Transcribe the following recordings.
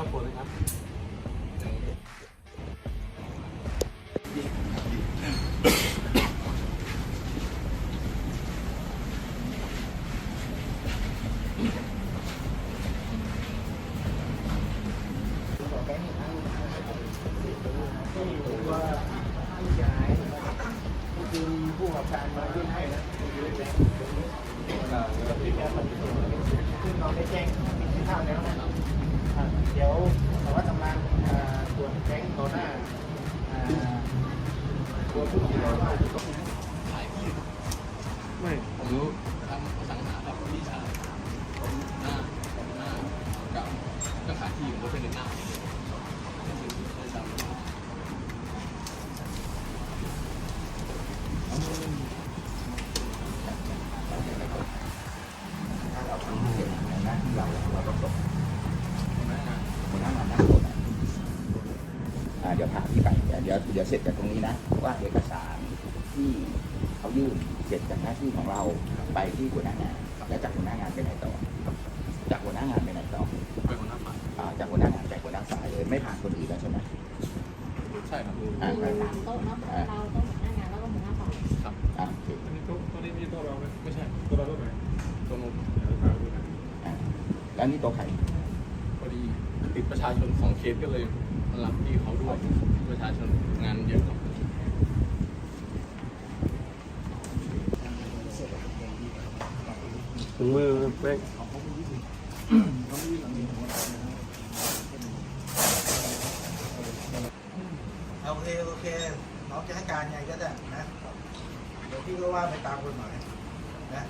อบครัวนะครับที่ว่าผู้เสียหายก็คือผู้ประกอบการมายื่นให้นะซึ่งเราได้แจ้งมีที่ข้าวแล้วนะอ่าเดี๋ยวสารวัตรสำรานอ่าตรวจ แจ้งต่อหน้าตัวผู้เสียหายว่าไม่ เดี๋ยวเดี๋ยวเดี๋ยวเสร็จจากตรงนี้นะ ว่าเอกสารที่เขายื่นเสร็จจากหน้าที่ของเราไปที่หัวหน้างานแล้วจากหัวหน้างานไปไหนต่อ จากหัวหน้างานไปไหนต่อไปคนหน้าฝ่ายอ่าจากหัวหน้างานไปหัวหน้าสายเลยไม่ผ่านคนอื่นแล้วใช่ไหมใช่ครับอ่ามีสามโต๊ะเนาะเราโต๊ะหัวหน้างานแล้วก็หัวหน้าฝ่ายครับอ่าโอเคอันนี้ตัวตัวนี้มีตัวเราไหมไม่ใช่ตัวเราตัวไหนตัวนู้นเดี๋ยวถามดูนะอ่าแล้วนี่ตัวใครพอดีติดประชาชนสองเคสก็เลยมา รับที่เขาด้วยประชาชนงานเยอะครับถุงมือเป๊กโอเคโอเคน้องจะให้การไงก็ได้นะเดี๋ยวพี่ก็ว่าไปตามกฎหมายนะ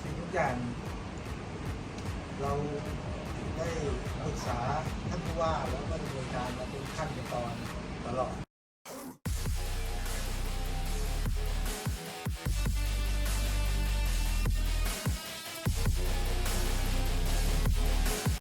สิ่งทุกอย่างเราได้ปรึกษาท่านผู้ ว่าแล้วก็ดำเนินการมาเป็นขั้นเป็นตอนตลอด